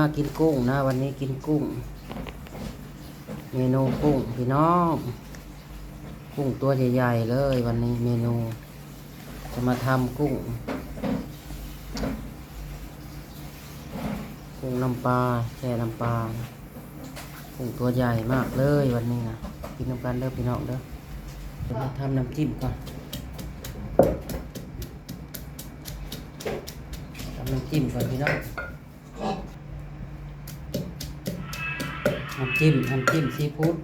มากินกุ้งนะวันนี้กินกุ้ง เมนูกุ้งพี่น้อง กุ้งตัวใหญ่ๆเลยวันนี้เมนู จะมาทำกุ้ง กุ้งน้ำปลาแช่น้ำปลากุ้งตัวใหญ่มากเลยวันนี้นะกินน้ำกันเด้อพี่น้องเด้อจะมาทำน้ำจิ้มก่อนทำน้ำจิ้มก่อนพี่น้อง น้ำจิ้มน้ำจิ้มซีฟู้ด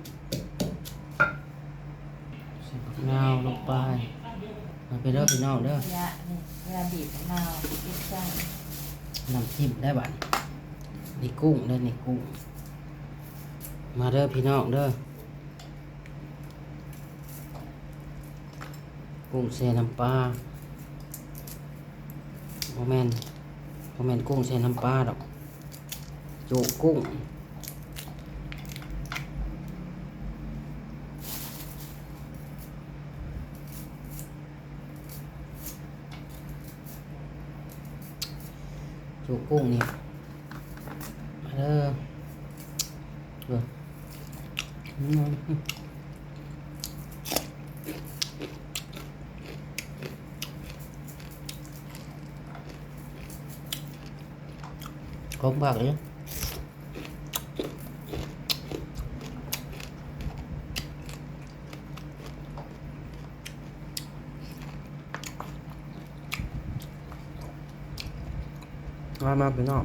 ใส่ผักนาวลงไปมาไปเด้อพี่น้องเด้อเวลาเนี่ยเวลาบีบมะนาวบีบใส่น้ำจิ้มได้บัดนี่กุ้งเด้อนี่กุ้ง มาเด้อพี่น้องเด้อกุ้งใส่น้ำปลาโมเมนโมเมนกุ้งใส่น้ำปลาดอกจุกุ้ง ลูกกุ้งนี่มาเด้อเด้ออืมของผักเลย มามาพี่น้อง